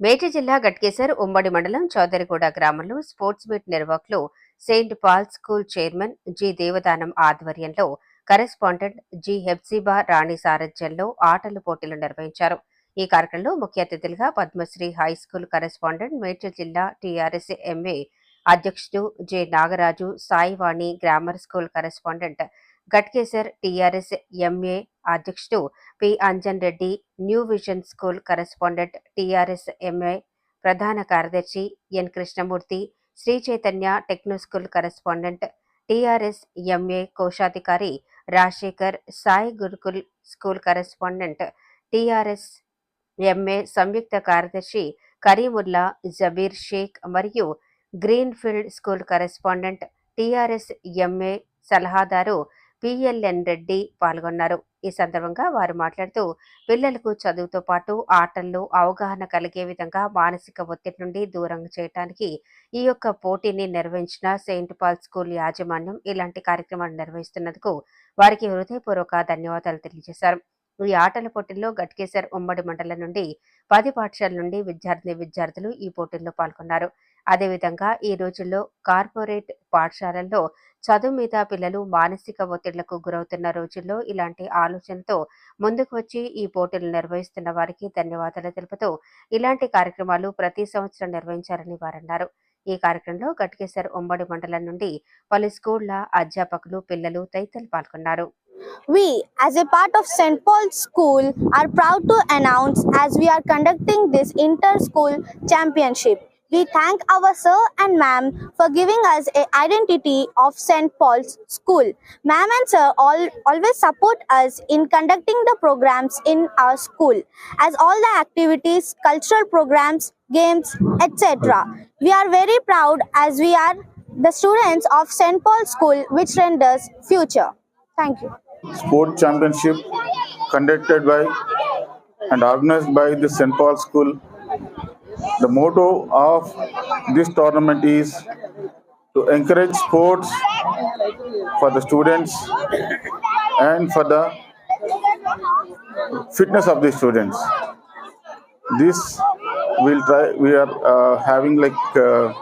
మేటి జిల్లా గట్కేసర్ ఉమ్మడి మండలం చౌదరిగూడ గ్రామంలో స్పోర్ట్స్ మీట్ నిర్వాహకులు saint Paul school chairman G Devadanam ఆధ్వర్యంలో కరెస్పాండెంట్ జి హెప్సిబా రాణి సారథ్యంలో ఆటల పోటీలు నిర్వహించారు. ఈ కార్యక్రమంలో ముఖ్య అతిథులుగా Padmashri high school correspondent Medchal జిల్లా టీఆర్ఎస్ ఎంఏ అధ్యక్షుడు J Nagaraju Saivani grammar school correspondent Ghatkesar TRS MA అధ్యక్షుడు P. Anjan Reddy new vision school correspondent TRS MA ప్రధాన కార్యదర్శి N. Krishnamurthy Sri Chaitanya techno school correspondent TRS MA కోశాధికారి Rajashekar Sai Gurukul school correspondent TRS MA సంయుక్త కార్యదర్శి Karimulla Jabeur Sheikh మరియు Greenfield school correspondent TRS MA సలహాదారు PLN Reddy పాల్గొన్నారు. ఈ సందర్భంగా వారు మాట్లాడుతూ పిల్లలకు చదువుతో పాటు ఆటల్లో అవగాహన కలిగే విధంగా మానసిక ఒత్తిడి నుండి దూరం చేయడానికి ఈ యొక్క పోటీని నిర్వహించిన సెయింట్ పాల్ స్కూల్ యాజమాన్యం ఇలాంటి కార్యక్రమాలు నిర్వహిస్తున్నందుకు వారికి హృదయపూర్వక ధన్యవాదాలు తెలియజేశారు. ఈ ఆటల పోటీల్లో గట్కేసర్ ఉమ్మడి మండలం నుండి పది పాఠశాల నుండి విద్యార్థిని విద్యార్థులు ఈ పోటీల్లో పాల్గొన్నారు. అదేవిధంగా ఈ రోజుల్లో కార్పొరేట్ పాఠశాలల్లో చదువు మీద పిల్లలు మానసిక ఒత్తిళ్ళకు గురవుతున్న రోజుల్లో ఇలాంటి ఆలోచనతో ముందుకు వచ్చి ఈ పోటీలు నిర్వహిస్తున్న వారికి ధన్యవాదాలు తెలుపుతూ ఇలాంటి కార్యక్రమాలు ప్రతి సంవత్సరం నిర్వహించాలని వారన్నారు ఈ కార్యక్రమంలో గట్కేశ్వర్ ఉమ్మడి మండలం నుండి పలు స్కూళ్ళ అధ్యాపకులు పిల్లలు తదితరులు పాల్గొన్నారు We, as a part of St. Paul's School, are proud to announce as we are conducting this inter-school championship. We thank our sir and ma'am for giving us a identity of St. Paul's School. Ma'am and sir all, always support us in conducting the programs in our school, as all the activities, cultural programs, games, etc. We are very proud as we are the students of St. Paul's School, which renders future. Thank you. sport championship conducted by and organized by the St. Paul's School. The motto of this tournament is to encourage sports for the students and for the fitness of the students. This will try. We are uh, having like uh,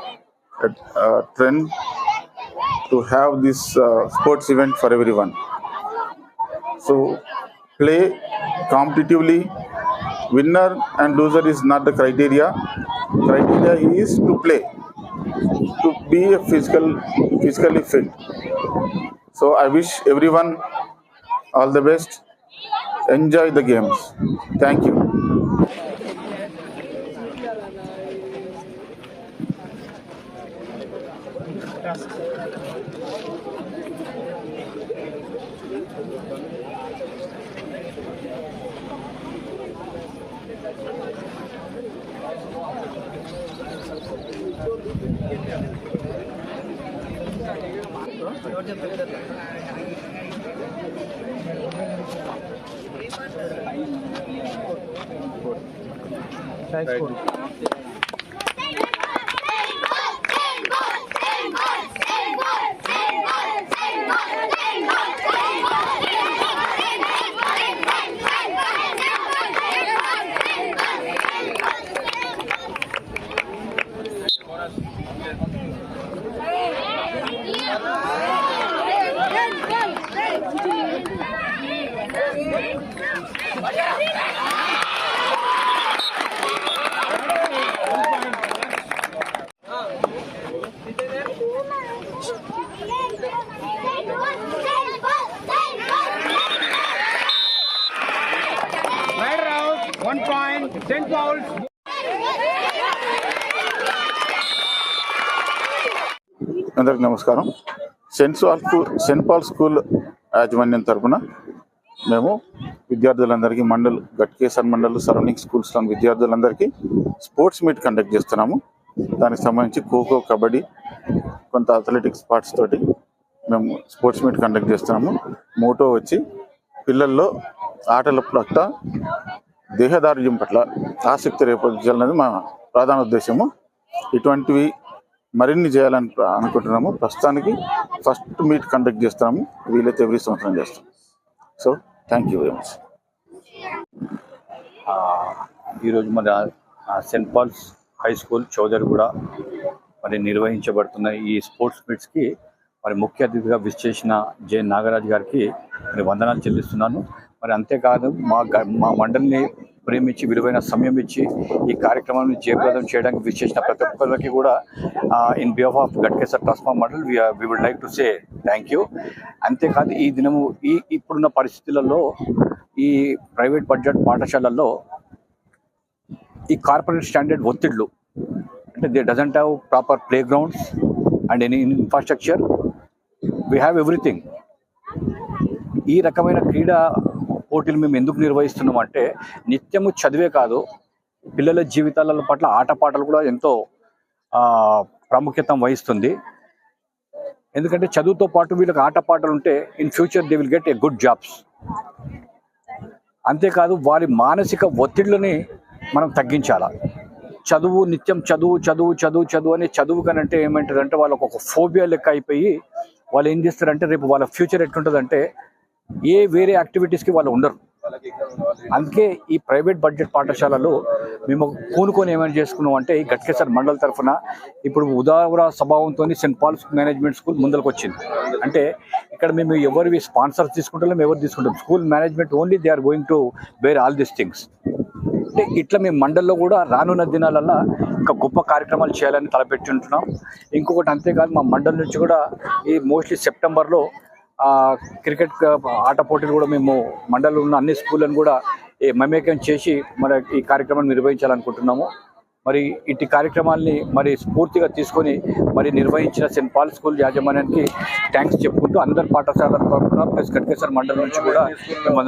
a, a trend to have this uh, sports event for everyone. So play competitively. Winner and loser is not the criteria. Criteria is to play, to be a physical, physically fit. So I wish everyone all the best. Enjoy the games. Thank you. Thanks. for. అందరికి నమస్కారం. Saint Paul school saint Paul school యాజమాన్యం తరపున మేము విద్యార్థులందరికీ mandal Ghatkesar mandal surrounding స్కూల్స్లోని విద్యార్థులందరికీ sports meet conduct చేస్తున్నాము. దానికి సంబంధించి ఖోఖో కబడ్డీ కొంత అథ్లెటిక్స్ పార్ట్స్ తోటి మేము స్పోర్ట్స్ మీట్ కండక్ట్ చేస్తున్నాము. మోటో వచ్చి పిల్లల్లో ఆటల పట్ల దేహదారుఢ్యం పట్ల ఆసక్తి రేపొందాలనేది మా ప్రధాన ఉద్దేశము. ఇటువంటివి మరిన్ని చేయాలని అనుకుంటున్నాము. ప్రస్తుతానికి ఫస్ట్ మీట్ కండక్ట్ చేస్తున్నాము వీలైతే ఎవ్రీ సంవత్సరం చేస్తాం. So thank you very much ఈరోజు మన saint saint Paul's high school Chowdari కూడా మరి నిర్వహించబడుతున్న ఈ స్పోర్ట్స్ మీట్స్కి మరి ముఖ్య అతిథిగా విశ్చేసిన జె. నాగరాజ్ గారికి మరి వందనాలు చెల్లిస్తున్నాను. మరి అంతేకాదు మా మా మండలిని ప్రేమించి విలువైన సమయం ఇచ్చి ఈ కార్యక్రమాన్ని జయప్రదం చేయడానికి విజ్ చేసిన ప్రతి ఒక్కరికి కూడా in behalf of Ghatkesar transform mandal we would like to say thank you అంతేకాదు ఈ దినము ఈ ఇప్పుడున్న పరిస్థితులలో ఈ ప్రైవేట్ బడ్జెట్ పాఠశాలల్లో ఈ కార్పొరేట్ స్టాండర్డ్ ఒత్తిడ్లు అంటే they doesn't have proper play grounds and any infrastructure we have everything ఈ రకమైన క్రీడా పోటీలు మేము ఎందుకు నిర్వహిస్తున్నాం అంటే నిత్యము చదివే కాదు పిల్లల జీవితాల పట్ల ఆటపాటలు కూడా ఎంతో ప్రాముఖ్యత వహిస్తుంది. ఎందుకంటే చదువుతో పాటు వీళ్ళకి ఆటపాటలు ఉంటే in future they will get a good jobs అంతేకాదు వారి మానసిక ఒత్తిళ్ళని మనం తగ్గించాల. చదువు నిత్యం చదువు చదువు చదువు చదువు అని చదువు కనంటే ఏమంటుందంటే వాళ్ళకు ఒక ఫోబియా లెక్క అయిపోయి వాళ్ళు ఏం చేస్తారంటే రేపు వాళ్ళ ఫ్యూచర్ ఎట్లుంటుందంటే ఏ వేరే యాక్టివిటీస్కి వాళ్ళు ఉండరు. అందుకే ఈ ప్రైవేట్ బడ్జెట్ పాఠశాలలో మేము కూనుకొని ఏమైనా చేసుకున్నాం అంటే ఈ గట్కేసర్ మండల్ తరఫున ఇప్పుడు ఉదావర స్వభావంతో సెంట్ పాల్స్ మేనేజ్మెంట్ స్కూల్ ముందరకు వచ్చింది అంటే ఇక్కడ మేము ఎవరివి స్పాన్సర్స్ తీసుకుంటాం ఎవరు తీసుకుంటాం school management only they are going to bear all this things అంటే ఇట్లా మేము మండల్లో కూడా రానున్న దినాలల్లో ఇంకా గొప్ప కార్యక్రమాలు చేయాలని తలపెట్టి ఉంటున్నాం. ఇంకొకటి అంతేకాదు మా మండల్ నుంచి కూడా ఈ మోస్ట్లీ సెప్టెంబర్లో క్రికెట్ ఆట పోటీలు కూడా మేము మండలంలో ఉన్న అన్ని స్కూళ్ళను కూడా ఈ మమేకం చేసి మన ఈ కార్యక్రమాన్ని నిర్వహించాలనుకుంటున్నాము. మరి ఇటు కార్యక్రమాల్ని మరి స్ఫూర్తిగా తీసుకొని మరి నిర్వహించిన సెయింట్ పాల్ స్కూల్ యాజమాన్యానికి థ్యాంక్స్ చెప్పుకుంటూ అందరి పాఠశాల తరఫున ప్లస్ కట్కేశ్వర మండలం నుంచి కూడా మేము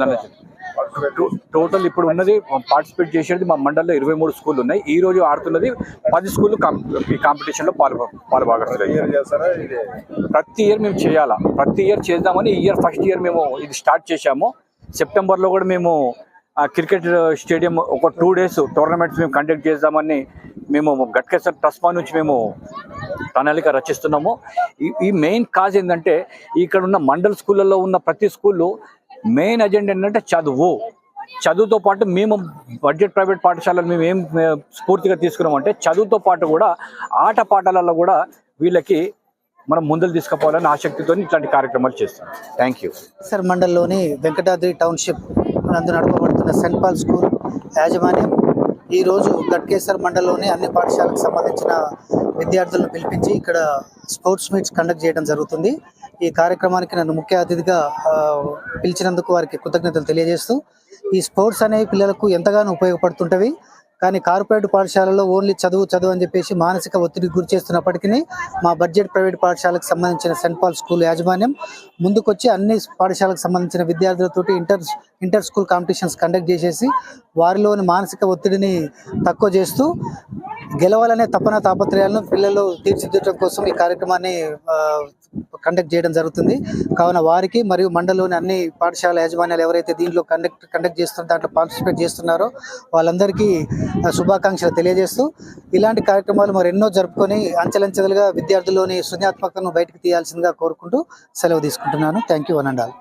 టోటల్ ఇప్పుడు ఉన్నది పార్టిసిపేట్ చేసేది మా మండలంలో ఇరవై మూడు స్కూళ్ళు ఉన్నాయి. ఈ రోజు ఆడుతున్నది పది స్కూళ్ళు కాం- ఈ కాంపిటీషన్లో పాలు పాల్భాగస్తులు ప్రతి ఇయర్ మేము చేయాలా? ప్రతి ఇయర్ చేద్దామని ఈ ఇయర్ ఫస్ట్ ఇయర్ మేము ఇది స్టార్ట్ చేశాము. సెప్టెంబర్లో కూడా మేము క్రికెట్ స్టేడియం ఒక టూ డేస్ టోర్నమెంట్స్ మేము కండక్ట్ చేద్దామని మేము గట్కేసర్ టస్మా నుంచి మేము ప్రణాళిక రచిస్తున్నాము. ఈ ఈ మెయిన్ కాజ్ ఏంటంటే ఇక్కడ ఉన్న మండల్ స్కూళ్ళల్లో ఉన్న ప్రతి స్కూల్లో మెయిన్ అజెండా ఏంటంటే చదువు. చదువుతో పాటు మేము బడ్జెట్ ప్రైవేట్ పాఠశాలలు మేము ఏం స్ఫూర్తిగా తీసుకున్నామంటే చదువుతో పాటు కూడా ఆట పాఠాలలో కూడా వీళ్ళకి మనం ముందుకు తీసుకుపోవాలని ఆసక్తితో ఇట్లాంటి కార్యక్రమాలు చేస్తాం థ్యాంక్ యూ సార్ మండల్లోని వెంకటాద్రి టౌన్షిప్ నందు నడపబడుతున్న సెంట్ పాల్ స్కూల్ యాజమాన్యం ఈరోజు గట్కేసర్ మండలంలోని అన్ని పాఠశాలకు సంబంధించిన విద్యార్థులను పిలిపించి ఇక్కడ స్పోర్ట్స్ మీట్స్ కండక్ట్ చేయడం జరుగుతుంది. ఈ కార్యక్రమానికి నన్ను ముఖ్య అతిథిగా పిలిచినందుకు వారికి కృతజ్ఞతలు తెలియజేస్తూ ఈ స్పోర్ట్స్ అనేవి పిల్లలకు ఎంతగానో ఉపయోగపడుతుంటవి. కానీ కార్పొరేట్ పాఠశాలలో ఓన్లీ చదువు చదువు అని చెప్పేసి మానసిక ఒత్తిడికి గురి చేస్తున్నప్పటికీ మా బడ్జెట్ ప్రైవేట్ పాఠశాలకు సంబంధించిన సెంట్ పాల్ స్కూల్ యాజమాన్యం ముందుకొచ్చి అన్ని పాఠశాలకు సంబంధించిన విద్యార్థులతోటి inter inter school competitions conduct చేసేసి వారిలోని మానసిక ఒత్తిడిని తక్కువ చేస్తూ గెలవాలనే తపన తాపత్రయాలను పిల్లలు తీర్చిదిద్దడం కోసం ఈ కార్యక్రమాన్ని కండక్ట్ చేయడం జరుగుతుంది. కావున వారికి మరియు మండలంలోని అన్ని పాఠశాల యాజమాన్యాలు ఎవరైతే దీంట్లో కండక్ట్ కండక్ట్ చేస్తున్న దాంట్లో పార్టిసిపేట్ చేస్తున్నారో వాళ్ళందరికీ శుభాకాంక్షలు తెలియజేస్తూ ఇలాంటి కార్యక్రమాలు మరి ఎన్నో జరుపుకొని అంచెలంచెలుగా విద్యార్థుల్లోని సృజనాత్మకతను బయటకు తీయాల్సిందిగా కోరుకుంటూ సెలవు తీసుకుంటున్నాను. Thank you one and all